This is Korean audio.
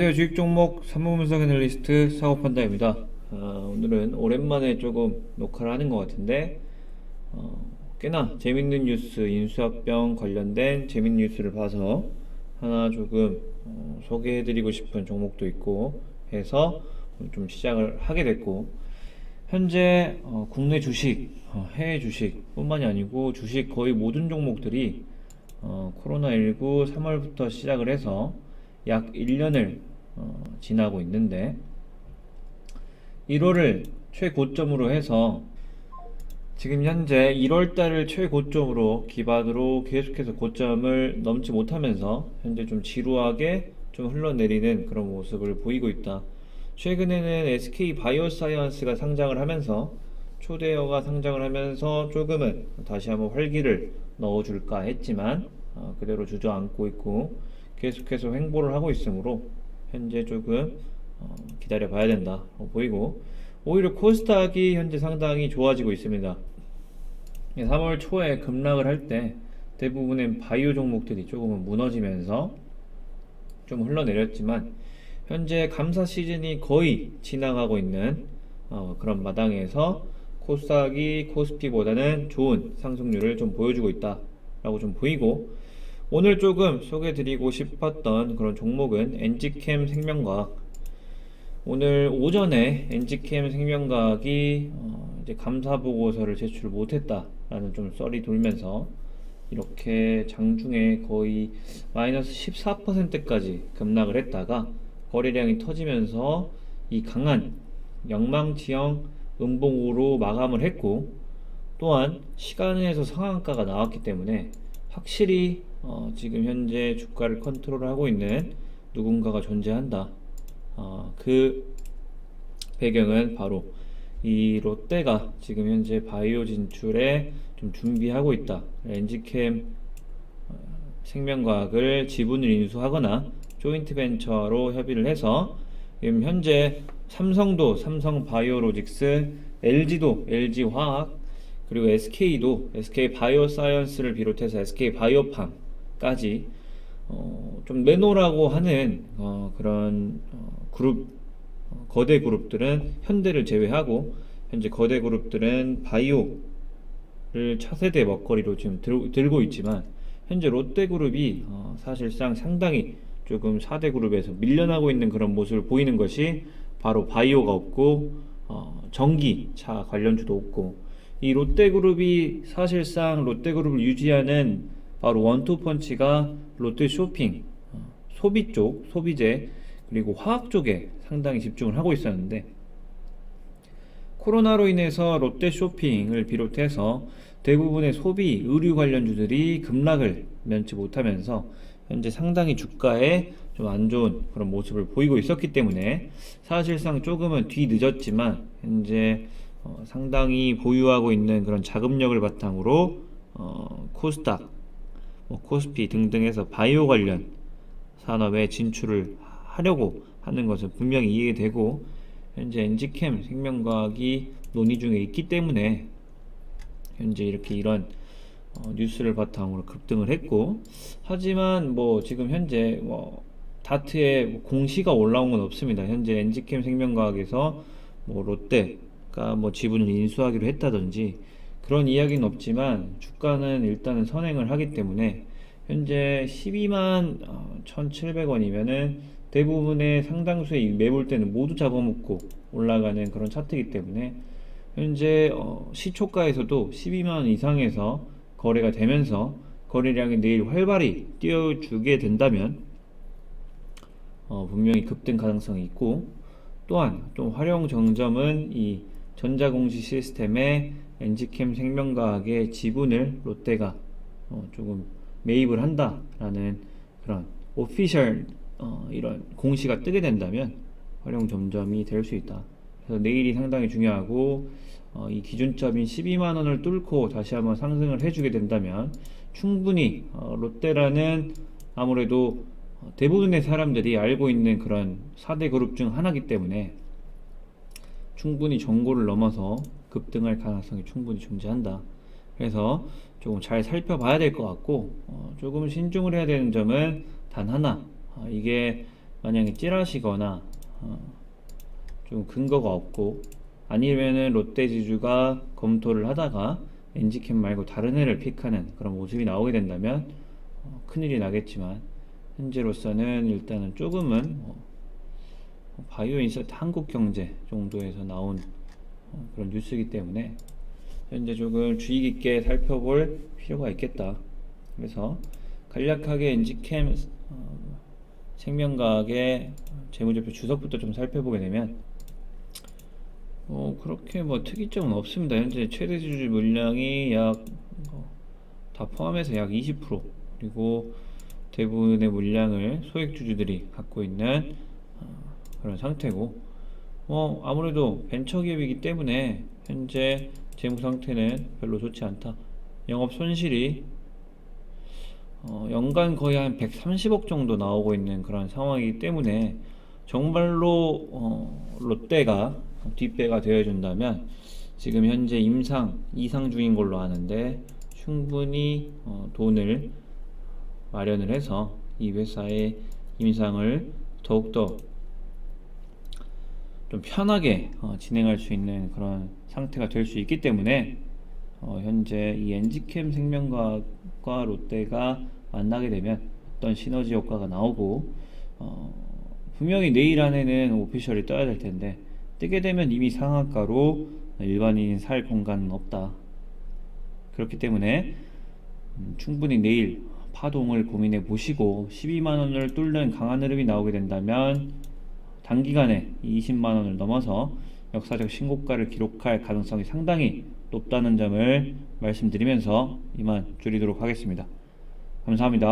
안녕하세요. 주식 종목 산모 분석 애널리스트 사고판다입니다. 아, 오늘은 오랜만에 조금 녹화를 하는 것 같은데 어, 꽤나 재밌는 뉴스, 인수합병 관련된 재밌는 뉴스를 봐서 하나 조금 어, 소개해드리고 싶은 종목도 있고 해서 좀 시작을 하게 됐고 현재 어, 국내 주식, 어, 해외 주식 뿐만이 아니고 주식 거의 모든 종목들이 어, 코로나19 3월부터 시작을 해서 약 1년을 어, 지나고 있는데 1월을 최고점으로 해서 지금 현재 1월 달을 최고점으로 기반으로 계속해서 고점을 넘지 못하면서 현재 좀 지루하게 좀 흘러내리는 그런 모습을 보이고 있다. 최근에는 SK 바이오사이언스가 상장을 하면서 초대어가 상장을 하면서 조금은 다시 한번 활기를 넣어줄까 했지만 어, 그대로 주저앉고 있고 계속해서 횡보를 하고 있으므로 현재 조금 어, 기다려 봐야 된다 보이고 오히려 코스닥이 현재 상당히 좋아지고 있습니다. 3월 초에 급락을 할 때 대부분의 바이오 종목들이 조금은 무너지면서 좀 흘러내렸지만 현재 감사 시즌이 거의 지나가고 있는 어, 그런 마당에서 코스닥이 코스피보다는 좋은 상승률을 좀 보여주고 있다 라고 좀 보이고 오늘 조금 소개드리고 싶었던 그런 종목은 엔지캠 생명과학. 오늘 오전에 엔지캠 생명과학이 어, 이제 감사 보고서를 제출 못했다라는 좀 썰이 돌면서 이렇게 장중에 거의 마이너스 14%까지 급락을 했다가 거래량이 터지면서 이 강한 영망지형 음봉으로 마감을 했고 또한 시간에서 상한가가 나왔기 때문에 확실히 어, 지금 현재 주가를 컨트롤하고 있는 누군가가 존재한다. 어, 그 배경은 바로 이 롯데가 지금 현재 바이오 진출에 좀 준비하고 있다. 엔지캠 어, 생명과학을 지분을 인수하거나 조인트 벤처로 협의를 해서 지금 현재 삼성도 삼성 바이오로직스, LG도 LG 화학, 그리고 SK도 SK 바이오사이언스를 비롯해서 SK 바이오팜 까지 어, 좀 내놓으라고 하는 어, 그런 어, 그룹 어, 거대 그룹들은 현대를 제외하고 현재 거대 그룹들은 바이오를 차세대 먹거리로 지금 들, 들고 있지만 현재 롯데그룹이 어, 사실상 상당히 조금 4대 그룹에서 밀려나고 있는 그런 모습을 보이는 것이 바로 바이오가 없고 어, 전기차 관련주도 없고 이 롯데그룹이 사실상 롯데그룹을 유지하는 바로 원투펀치가 롯데 쇼핑 어, 소비 쪽 소비재 그리고 화학 쪽에 상당히 집중을 하고 있었는데 코로나로 인해서 롯데 쇼핑을 비롯해서 대부분의 소비 의류 관련주들이 급락을 면치 못하면서 현재 상당히 주가에 좀 안 좋은 그런 모습을 보이고 있었기 때문에 사실상 조금은 뒤 늦었지만 현재 어, 상당히 보유하고 있는 그런 자금력을 바탕으로 어, 코스닥, 뭐 코스피 등등에서 바이오 관련 산업에 진출을 하려고 하는 것은 분명히 이해되고 현재 엔지캠 생명과학이 논의 중에 있기 때문에 현재 이렇게 이런 어, 뉴스를 바탕으로 급등을 했고 하지만 뭐 지금 현재 뭐 다트에 공시가 올라온 건 없습니다. 현재 엔지캠 생명과학에서 뭐 롯데가 뭐 지분을 인수하기로 했다든지 그런 이야기는 없지만 주가는 일단은 선행을 하기 때문에 현재 12만 1,700원이면은 대부분의 상당수의 매물대는 모두 잡아먹고 올라가는 그런 차트이기 때문에 현재 어, 시초가에서도 12만 원 이상에서 거래가 되면서 거래량이 내일 활발히 뛰어주게 된다면 어, 분명히 급등 가능성이 있고 또한 또 활용 정점은 이 전자공시 시스템의 엔지캠 생명과학의 지분을 롯데가 어, 조금 매입을 한다라는 그런 오피셜 어, 이런 공시가 뜨게 된다면 활용 점점이 될 수 있다. 그래서 내일이 상당히 중요하고 어, 이 기준점인 12만 원을 뚫고 다시 한번 상승을 해주게 된다면 충분히 어, 롯데라는 아무래도 어, 대부분의 사람들이 알고 있는 그런 4대 그룹 중 하나이기 때문에 충분히 정고를 넘어서 급등할 가능성이 충분히 존재한다. 그래서 조금 잘 살펴봐야 될 것 같고 어, 조금 신중을 해야 되는 점은 단 하나 어, 이게 만약에 찌라시거나 어, 좀 근거가 없고 아니면은 롯데지주가 검토를 하다가 엔지캠 말고 다른 애를 픽하는 그런 모습이 나오게 된다면 어, 큰일이 나겠지만 현재로서는 일단은 조금은 뭐 바이오인서트 한국경제 정도에서 나온 어, 그런 뉴스이기 때문에 현재 조금 주의 깊게 살펴볼 필요가 있겠다. 그래서 간략하게 엔지캠 어, 생명과학의 재무제표 주석부터 좀 살펴보게 되면 어, 그렇게 뭐 특이점은 없습니다. 현재 최대 주주 물량이 약 다 포함해서 약 20% 그리고 대부분의 물량을 소액 주주들이 갖고 있는 어, 그런 상태고 뭐 아무래도 벤처 기업이기 때문에 현재 재무 상태는 별로 좋지 않다. 영업 손실이 어, 연간 거의 한 130억 정도 나오고 있는 그런 상황이기 때문에 정말로 어, 롯데가 뒷배가 되어준다면 지금 현재 임상 이상 중인 걸로 아는데 충분히 어, 돈을 마련을 해서 이 회사의 임상을 더욱더 좀 편하게 어, 진행할 수 있는 그런 상태가 될 수 있기 때문에 어, 현재 이 엔지캠 생명과학과 롯데가 만나게 되면 어떤 시너지 효과가 나오고 어, 분명히 내일 안에는 오피셜이 떠야 될 텐데 뜨게 되면 이미 상한가로 일반인이 살 공간은 없다. 그렇기 때문에 음, 충분히 내일 파동을 고민해 보시고 12만 원을 뚫는 강한 흐름이 나오게 된다면 단기간에 20만 원을 넘어서 역사적 신고가를 기록할 가능성이 상당히 높다는 점을 말씀드리면서 이만 줄이도록 하겠습니다. 감사합니다.